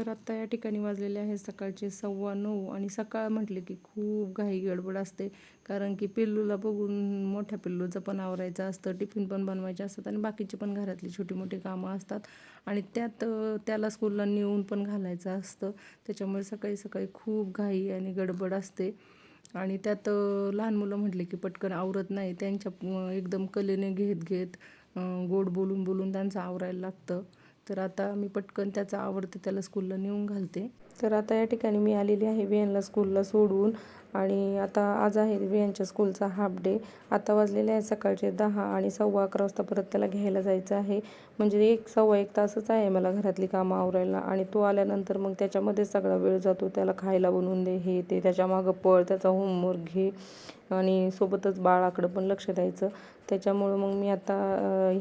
तर आत्ता या ठिकाणी वाजलेले आहेत सकाळचे सव्वा नऊ आणि सकाळ म्हटले की खूप घाई गडबड असते. कारण की पिल्लूला बघून मोठ्या पिल्लूचं पण आवरायचं असतं टिफिन पण बनवायचे असतात आणि बाकीचे पण घरातली छोटी मोठी कामं असतात. आणि त्यात त्याला स्कूलला नेऊन पण घालायचं असतं. त्याच्यामुळे सकाळी सकाळी खूप घाई आणि गडबड असते. आणि त्यात लहान मुलं म्हटले की पटकन आवरत नाही. त्यांच्या एकदम कलेने घेत घेत गोड बोलून बोलून त्यांचं आवरायला लागतं. तर आता मी पटकन त्याचं आवडतं त्याला स्कूलला नेऊन घालते. तर आता या ठिकाणी मी आलेली आहे विहानला स्कूलला सोडून. आणि आता आज आहे विहानच्या स्कूलचा हाफ डे. आता वाजलेले आहे सकाळचे दहा आणि सव्वा अकरा वाजता परत त्याला घ्यायला जायचं आहे. म्हणजे एक सव्वा एक तासच आहे मला घरातली कामं आवरायला. आणि तो आल्यानंतर मग त्याच्यामध्येच सगळा वेळ जातो. त्याला खायला बनवून दे हे ते त्याच्या मागं पळ त्याचा होमवर्क घे. आणि सोबतच बाळाकडं पण लक्ष द्यायचं. त्याच्यामुळं मग मी आता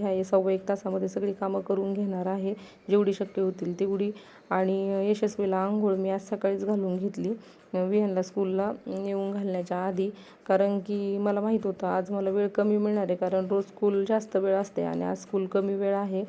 ह्या सव्वा एक तासामध्ये सगळी कामं करून घेणार आहे. जेवढी शक्य होतील तेवढी. आणि यशस्वीला आंघोळ मी आज सकाळीच घालून घेतली. विहनला विहानला स्कूलला नेऊन घालण्याच्या आधी. कारण की मला माहीत होतं आज मला वेळ कमी मिळणार आहे. कारण रोज स्कूल जास्त वेळ असते आणि आज स्कूल कमी वेळ आहे.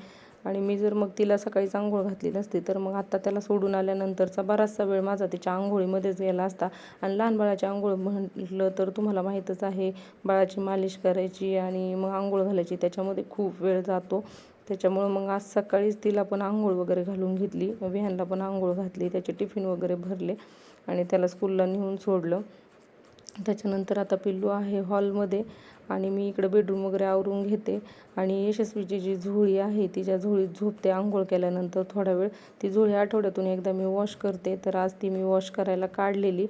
आणि मी जर मग तिला सकाळीच आंघोळ घातली नसती तर मग आत्ता त्याला सोडून आल्यानंतरचा बराचसा वेळ माझा तिच्या आंघोळीमध्येच गेला असता. आणि लहान बाळाची आंघोळ म्हटलं तर तुम्हाला माहीतच आहे बाळाची मालिश करायची आणि मग आंघोळ घालायची त्याच्यामध्ये खूप वेळ जातो. त्याच्यामुळं मग आज सकाळीच तिला पण आंघोळ वगैरे घालून घेतली. विहानला पण आंघोळ घातली. त्याचे टिफिन वगैरे भरले आणि त्याला स्कूलला नेऊन सोडलं. त्याच्यानंतर आता पिल्लू आहे हॉलमध्ये आणि मी इकडं बेडरूम वगैरे आवरून घेते. आणि यशस्वीची जी झोळी आहे तिच्या झोळीत झोपते आंघोळ केल्यानंतर थोडा वेळ ती झोळी आठवड्यातून एकदा मी वॉश करते. तर आज ती मी वॉश करायला काढलेली.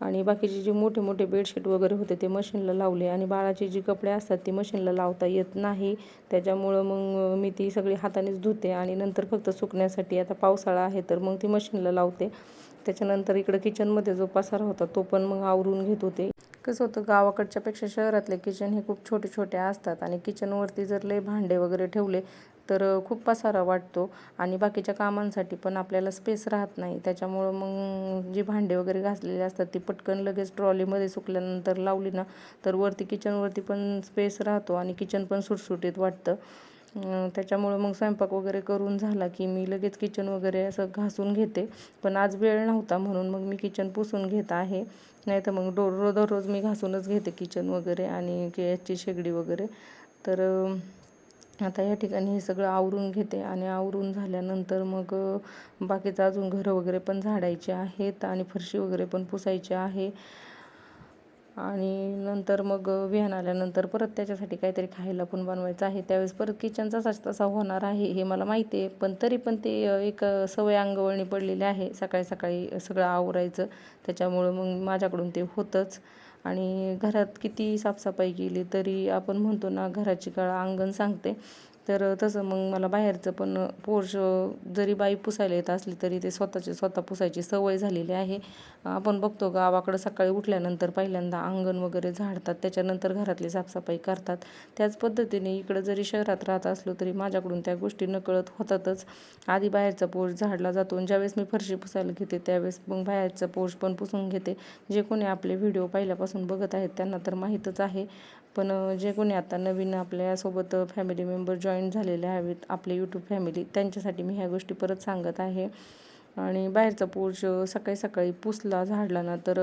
आणि बाकीचे जे मोठे मोठे बेडशीट वगैरे होते ते मशीनला लावले. आणि बाळाचे जे कपडे असतात ती मशीनला लावता येत नाही. त्याच्यामुळं मग मी ती सगळी हातानेच धुते आणि नंतर फक्त सुकण्यासाठी आता पावसाळा आहे तर मग ती मशीनला लावते. त्याच्यानंतर इकडं किचनमध्ये जो पसारा होता तो पण मग आवरून घेत होते. कसं होतं गावाकडच्यापेक्षा शहरातले किचन हे खूप छोटे छोटे असतात आणि किचनवरती जर लय भांडे वगैरे ठेवले तर खूप पसारा वाटतो आणि बाकीच्या कामांसाठी पण आपल्याला स्पेस राहत नाही. त्याच्यामुळं मग जी भांडे वगैरे घासलेली असतात ती पटकन लगेच ट्रॉलीमध्ये सुकल्यानंतर लावली ना तर वरती किचनवरती पण स्पेस राहतो आणि किचन पण सुटसुटीत वाटतं. त्याच्यामुळं मग स्वयंपाक वगैरे करून झाला की मी लगेच किचन वगैरे असं घासून घेते. पण आज वेळ नव्हता म्हणून मग मी किचन पुसून घेत आहे. नाही तर मग डो दररोज मी घासूनच घेते किचन वगैरे आणि गॅसची शेगडी वगैरे. तर आता या ठिकाणी हे सगळं आवरून घेते आणि आवरून झाल्यानंतर मग बाकीचं अजून घरं वगैरे पण झाडायचे आहेत आणि फरशी वगैरे पण पुसायची आहे. आणि नंतर मग विहान आल्यानंतर परत त्याच्यासाठी काहीतरी खायला पण बनवायचं आहे. त्यावेळेस परत किचनचा तसाच तसा होणार आहे हे मला माहिती आहे. पण तरी पण ते एक सवय अंगवळणी पडलेली आहे. सकाळी सकाळी सगळं आवरायचं. त्याच्यामुळं मग माझ्याकडून ते होतंच. आणि घरात किती साफसफाई केली तरी आपण म्हणतो ना घराची काळा अंगण सांगते. तर तसं मग मला बाहेरचं पण पोर्च जरी बाई पुसायला येत असली तरी ते स्वतःचे स्वतः पुसायची सवय झालेली आहे. आपण बघतो गावाकडं सकाळी उठल्यानंतर पहिल्यांदा अंगण वगैरे झाडतात त्याच्यानंतर घरातली साफसफाई करतात. त्याच पद्धतीने इकडं जरी शहरात राहत असलो तरी माझ्याकडून त्या गोष्टी नकळत होतातच. आधी बाहेरचा पोष झाडला जातो आणि ज्यावेळेस मी फरशी पुसायला घेते त्यावेळेस मग बाहेरचा पोष पण पुसून घेते. जे कोणी आपले व्हिडिओ पहिल्यापासून बघत आहेत त्यांना तर माहीतच आहे. पण जे कोणी आता नवीन आपल्यासोबत फॅमिली मेंबर जॉईन झालेले आहेत आपले यूट्यूब फॅमिली त्यांच्यासाठी मी ह्या गोष्टी परत सांगत आहे. आणि बाहेरचा पोर्च सकाळी सकाळी पुसला झाडला ना तर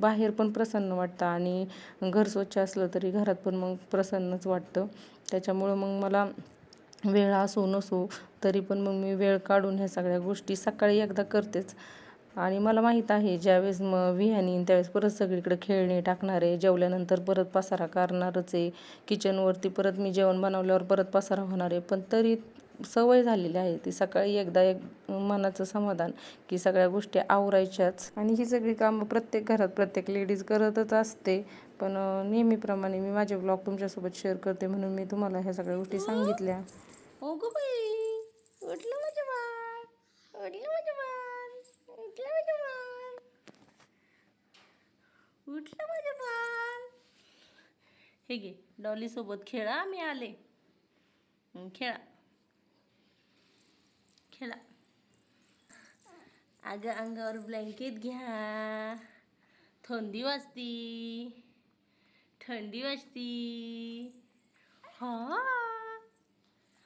बाहेर पण प्रसन्न वाटतं आणि घर स्वच्छ असलं तरी घरात पण मग प्रसन्नच वाटतं. त्याच्यामुळं मग मला वेळ असो नसो तरी पण मग मी वेळ काढून ह्या सगळ्या गोष्टी सकाळी एकदा करतेच. आणि मला माहीत आहे ज्यावेळेस मग विहान त्यावेळेस परत सगळीकडे खेळणे टाकणार आहे जेवल्यानंतर परत पसारा करणारच आहे. किचनवरती परत मी जेवण बनवल्यावर परत पसारा होणार आहे. पण तरी सवय झालेली आहे. ती सकाळी एकदा एक मनाचं समाधान की सगळ्या गोष्टी आवरायच्याच. आणि ही सगळी कामं प्रत्येक घरात प्रत्येक लेडीज करतच असते. पण नेहमीप्रमाणे मी माझे ब्लॉग तुमच्यासोबत शेअर करते म्हणून मी तुम्हाला ह्या सगळ्या गोष्टी सांगितल्या. गो बाई उठलं माझं बाल उठलं माझं बाल हे घे डॉली सोबत खेळा मी आले. खेळा. खेळा. अगं अंगावर ब्लँकेट घ्या. थंडी वाजती. थंडी वाजती. हा.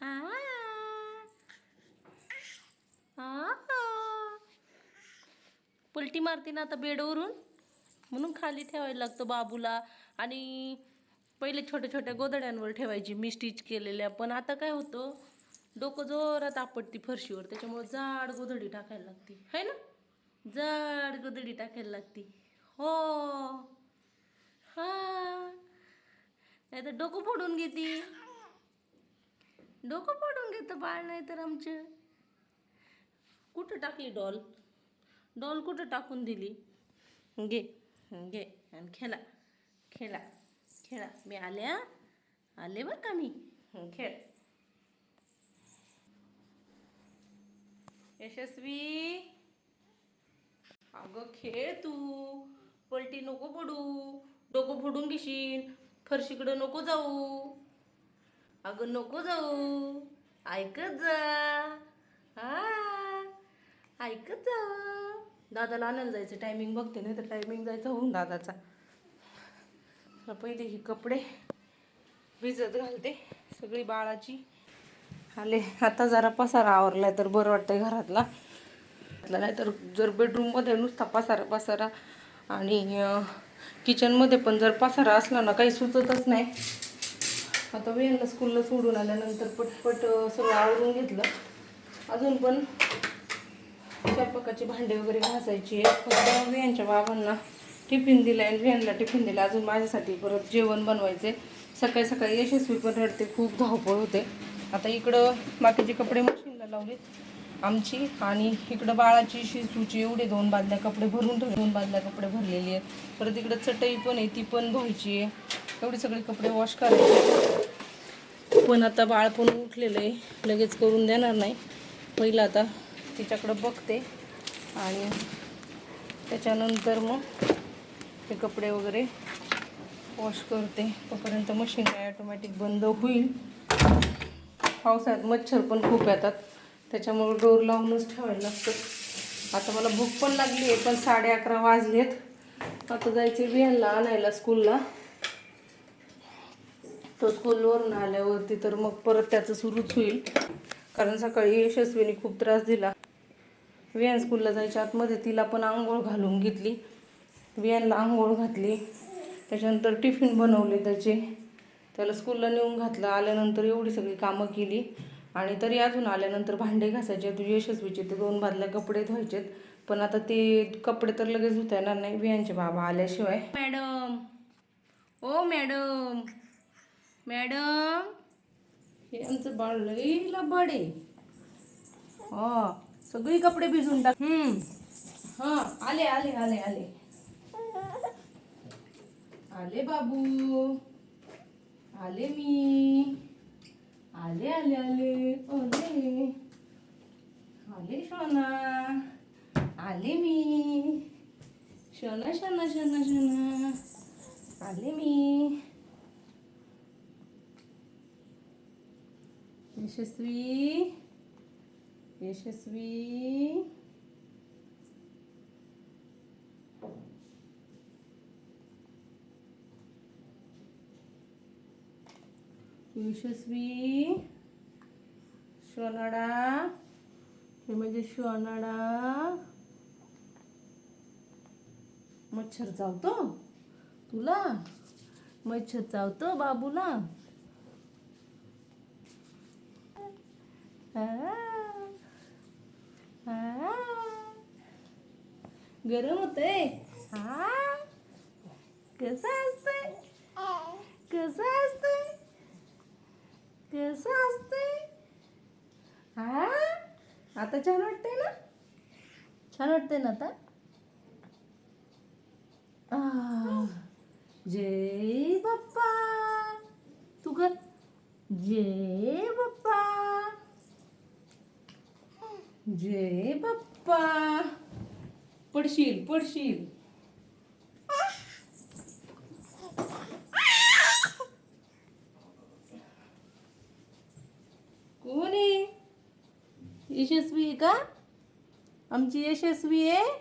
हा. हा. पलटी मारते ना आता बेडवरून. म्हणून खाली ठेवायला लागतं बाबूला. आणि पहिले छोट्या छोट्या गोदड्यांवर ठेवायची मी स्टिच केलेल्या. पण आता काय होतं डोकं जोरात आपटती फरशीवर. त्याच्यामुळे जाड गोधडी टाकायला लागते. है ना? जाड गोधडी टाकायला लागते. हो. हा. नाही तर डोकं फोडून घेते. डोकं फोडून घेतं बाळ नाही तर आमचं. कुठं टाकली डॉल? डॉल कुठं टाकून दिली? घे घे आणि खेळा खेळा खेळा. मी आले आले बरं का मी? खेळ. यशस्वी. अगं खेळ तू. पलटी नको पडू. डोकं फोडून घेशील. फरशीकडं नको जाऊ. अगं नको जाऊ. ऐकत जा. हा. ऐकत जा. दादाला आणायला जायचं टायमिंग बघते नाही तर टायमिंग जायचं होऊन दादाचा. तर पहिले ही कपडे भिजत घालते सगळी बाळाची. आले आता जरा पसारा आवरला तर बरं वाटतंय घरातला. नाही तर जर बेडरूममध्ये नुसता पसारा पसारा आणि किचनमध्ये पण जर पसारा असला ना काही सुचतच नाही. आता वेळेला स्कूलला सोडून आल्यानंतर पटपट सगळं आवरून घेतलं. अजून पण स्वयंपाकाची भांडे वगैरे घासायची आहे. फक्त वियांच्या बाबांना टिफिन दिला आणि वियांना टिफिन दिला. अजून माझ्यासाठी परत जेवण बनवायचे सकाळी सकाळी यशस्वी पण रडते. खूप धावपळ होते. आता इकडं बाकीचे कपडे मशीनला लावलेत. आमची आणि इकडं बाळाची शिसूची एवढे दोन बादल्या कपडे भरून ठेवले. दोन बादल्या कपडे भरलेली आहेत. परत इकडं चटई पण आहे. ती पण धुवायची आहे. एवढे सगळे कपडे वॉश करायचे पण आता बाळ पण उठलेलं आहे. लगेच करून देणार नाही. पहिलं आता तिच्याकडं बघते. आणि त्याच्यानंतर मग ते कपडे वगैरे वॉश करते. तोपर्यंत मशीन काय ऑटोमॅटिक बंद होईल. पावसाळ्यात मच्छर पण खूप येतात. त्याच्यामुळे डोर लावूनच ठेवायला लागतं. आता मला भूक पण लागली आहे पण साडे अकरा वाजलेत. आता जायचे बियांना आणायला स्कूलला तो स्कूलवरून आल्यावरती तर मग परत त्याचं सुरूच होईल. कारण सकाळी यशस्वीने खूप त्रास दिला. वियान स्कूलला जायच्या आतमध्ये तिला पण आंघोळ घालून घेतली. वियानला आंघोळ घातली. त्याच्यानंतर टिफिन बनवले त्याचे. त्याला स्कूलला नेऊन घातलं. आल्यानंतर एवढी सगळी कामं केली. आणि तरी अजून आल्यानंतर भांडे घासायचे. तुझे यशस्वीचे ते दोन बादल्या कपडे धुवायचेत. पण आता ते कपडे तर लगेच धुता येणार नाही. वियांचे बाबा आल्याशिवाय. मॅडम. ओ मॅडम. मॅडम. हे आमचं बाळ लई लबाड आहे. हा. सगळी कपडे भिजून टाक. हम्म. हा आले आले आले आले. आले बाबू. आले मी. आले आले आले. ओले. आले शोना. आले मी. शोना शोना शोना शोना. आले मी. यशस्वी. यशस्वी. यशस्वी. शोनाडा हे म्हणजे शोनाडा मच्छर चावतो? तुला? मच्छर चावतो बाबूला? हा. गरम होतंय. हा. कसं असतंय? कसं असतंय? कसं असतंय? हा. आता छान वाटतंय ना? छान वाटतंय ना आता? आ, जय बाप्पा. तू कर. जय बाप्पा. जय बाप्पा पडशील पडशील. कोण आहे? यशस्वी आहे का? आमची यशस्वी आहे.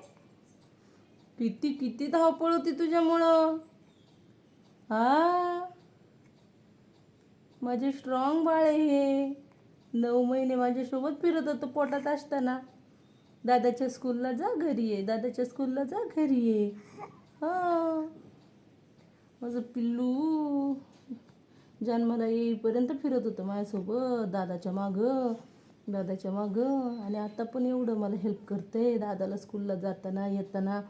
किती किती धावपळ होती तुझ्यामुळं. हा. माझे स्ट्रॉंग बाळ आहे हे. नऊ महिने माझ्यासोबत फिरत होतं पोटात असताना. दादाच्या स्कूलला जा घरी ये दादाच्या स्कूलला जा घरी ये. हा. माझं पिल्लू. जन्माला येईपर्यंत फिरत होतं माझ्यासोबत दादाच्या मागं दादाच्या मागं. आणि आता पण एवढं मला हेल्प करते दादाला स्कूलला जाताना येताना.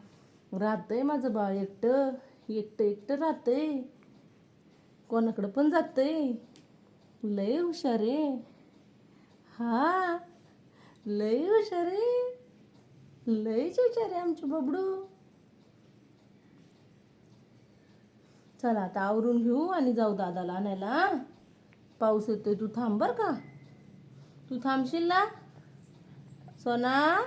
राहतंय माझं बाळ एकटं एकटं एकटं राहतंय. कोणाकडं पण जातंय. लय हुशार आहे. हा. लय हुशार आहे. लयच हुशार आहे आमची बबडू. चला आता आवरून घेऊ आणि जाऊ दादाला आणायला. पाऊस येतोय तू थांब बर का. तू थांबशील ना? सोना?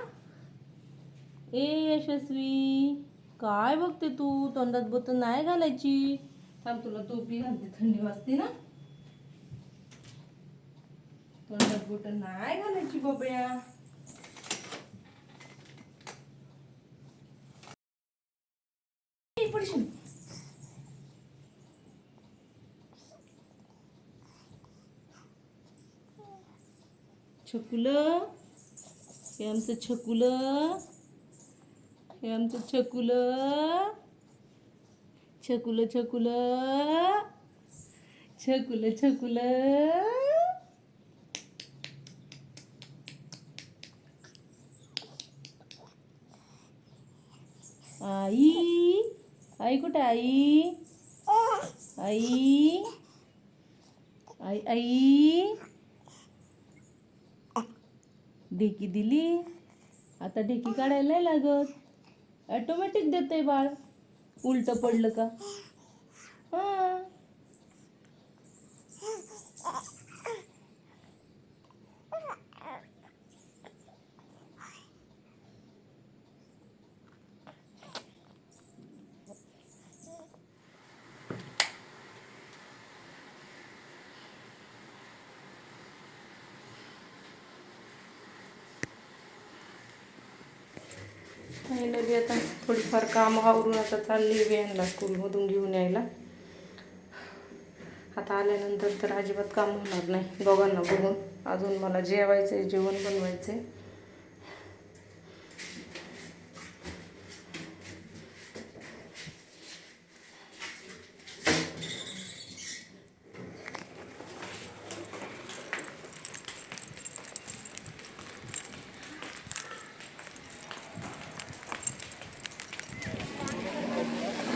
ए यशस्वी. काय बघते तू? तोंडात बोतल नाही घालायची. थांब तुला टोपी घालते थंडी वाजते ना? तोंडात बोट नाही घालायची बाबड्या. ए, पडशील छकुलं. हे आमचं छकुल. हे आमचं छकुलं. छकुलं छकुलं. छकुलं छकुलं आई आई कुठे आई? आई? आई आई? ढेकी दिली? आता ढेकी काढायला नाही लागत. ऑटोमॅटिक देते बाळ. उलट पडलं का? हा. मी आता थोडीफार काम आवरून आता चालली व्यानला स्कूलमधून घेऊन यायला. आता आल्यानंतर तर अजिबात काम होणार नाही. दोघांना बघून. अजून मला जेवायचं आहे जेवण बनवायचं आहे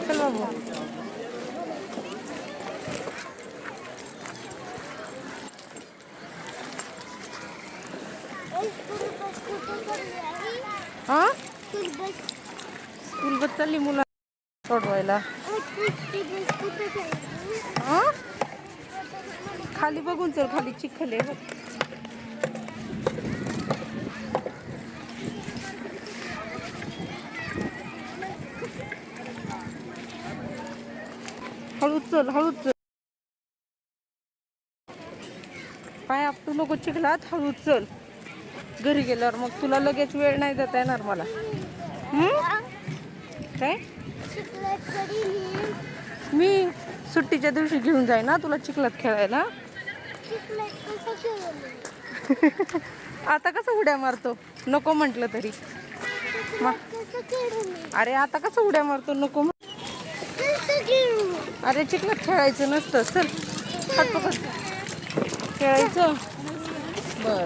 चल बाबू हा? स्कूल बस चालली मुला सोडवायला. हा? खाली बघून चल खाली चिखल आहे बघ. हळूच चल हळूच चल. पाय आपटू नको चिखलात. हळूच चल. घरी गेल्यावर मग तुला लगेच वेळ नाही देता येणार मला. काय? मी सुट्टीच्या दिवशी घेऊन जाईन ना तुला चिखलात खेळायला. आता कसं उड्या मारतो? नको म्हटलं तरी. अरे आता कसं उड्या मारतो? नको अरे चिखलात खेळायचं नसतं. चल खेळायचं? बर.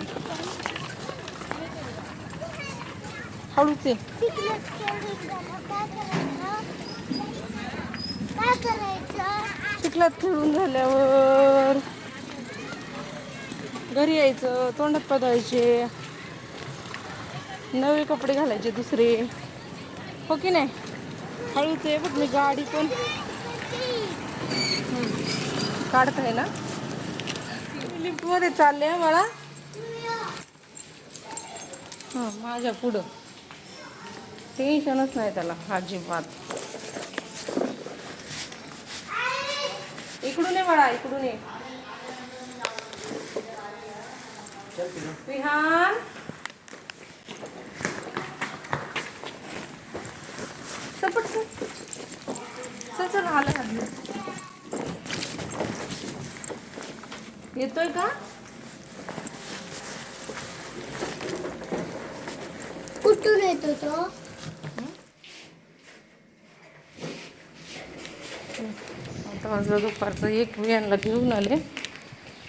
हळूच. आहे चिखलात खेळून झाल्यावर घरी यायचं तोंडात पदायचे नवे कपडे घालायचे दुसरे. हो की नाही? हळूच आहे बघ मी गाडी पण. काढताय ना? लिफ्टमध्ये चालले मला हां माझ्या पुढं. टेन्शनच नाही त्याला अजिबात. इकडून ये बाळा इकडून ये. विहान. सपट चल चल आलं आलं. येतोय का? कुठून होतो तो? वाजलं दुपारचं. एक मी यांना घेऊन आले.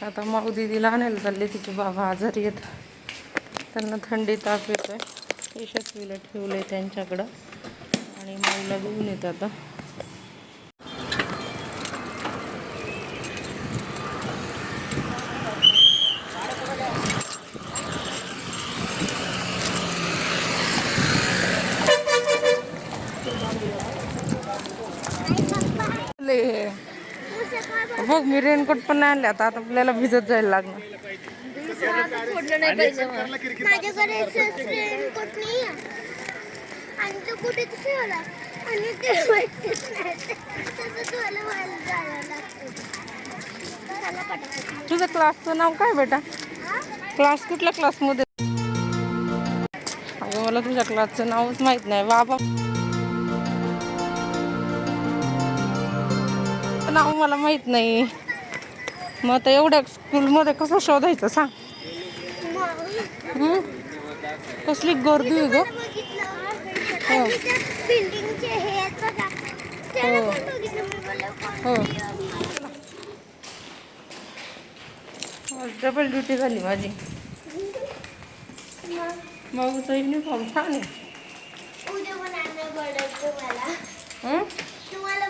आता माऊ दिदीला आणायला चालले तिचे बाबा आजारी आहेत. त्यांना थंडी ताप येतोय. यशस्वीला ठेवलं आहे त्यांच्याकडं. आणि माऊला घेऊन येत आता बघ मी रेनकोट पण नाही आणले. आता आता आपल्याला भिजत जायला लागणार. माझ्याकडे रेनकोट नाही आणि तो कुठे ठेवला? आणि ते तुझं क्लासचं नाव काय बेटा? क्लास कुठल्या क्लासमध्ये अगं मला तुझ्या क्लासचं नावच माहीत नाही. बाबा नाव मला माहीत नाही. मग आता एवढ्या स्कूलमध्ये कसं शोधायचं सांग. हं? कसली गर्दी आहे ग? हे. बोललो हो डबल ड्युटी झाली माझी. माऊचा युनिफॉर्म छान आहे.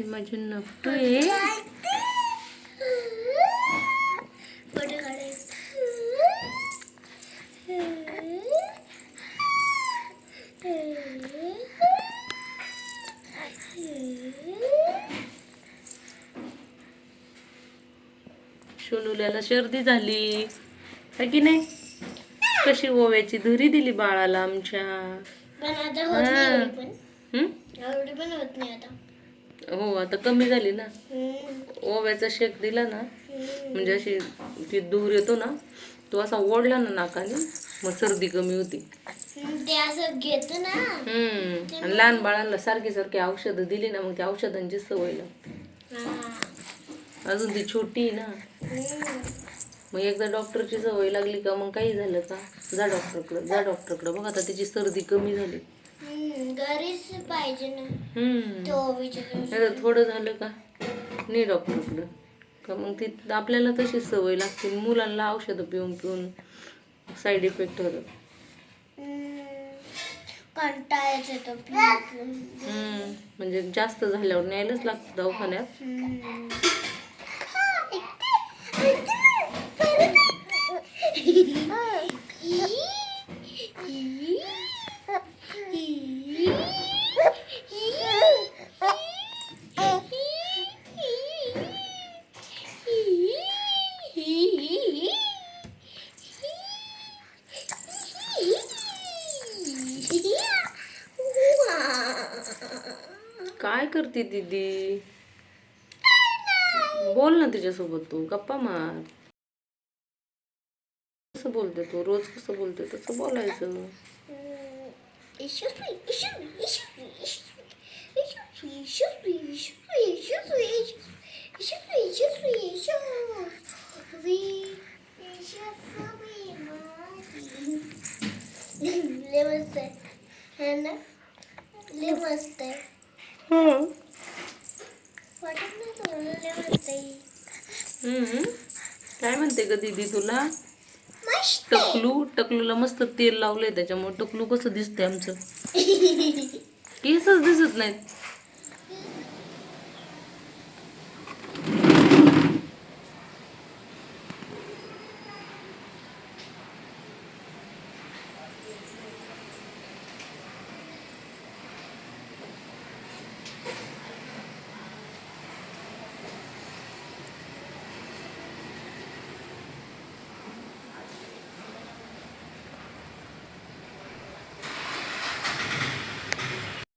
हे माझे नक्तू आहे शोनुल्याला सर्दी झाली. है की नाही? कशी ओव्याची धुरी दिली बाळाला आमच्या. पण आता होत नाही पण? एवढी पण होत नाही आता. हो आता कमी झाली ना. ओव्याचा शेक दिला ना. म्हणजे अशी ती दूर येतो ना तो असा ओढला ना नाकाने मग सर्दी कमी होती ते असं घेतो ना हम्म आणि लहान बाळांना सारखी सारखी औषधं दिली ना मग त्या औषधांची सवय लागते हा. अजून ती छोटी आहे ना. मग एकदा डॉक्टरची सवय लागली का मग काही झालं का जा डॉक्टरकडं जा डॉक्टरकडं बघ आता तिची सर्दी कमी झाली. घरीच पाहिजे ना. हम्म. तो विचार नाही तर थोडं झालं का? नाही डॉक्टरकडं का मग ती आपल्याला तशी सवय लागते. मुलांना औषधं पिऊन पिऊन साईड इफेक्ट होतात. कंटाळाच येतो पिऊन पिऊन. हम्म, म्हणजे जास्त झाल्यावर न्यायलाच लागतं दवाखान्यात. हम्म. काय करते दीदी? बोल ना तिच्यासोबत तू गप्पा मार. कसं बोलते तू? रोज कसं बोलते? तसं बोलायचं. एशो इशो फिश एशो फिश विश पैशो तुयेश यश पैशो प्रिशा वि एशा भी माझी लेवजतं आहे हे ना ले मजत आहे वाटत नाही बोलले वाजते काय म्हणते ग दीदी तुला टकलू टकलूला मस्त तेल लावलंय त्याच्यामुळे टकलू कसं दिसतंय आमचं? केसच दिसत नाहीत.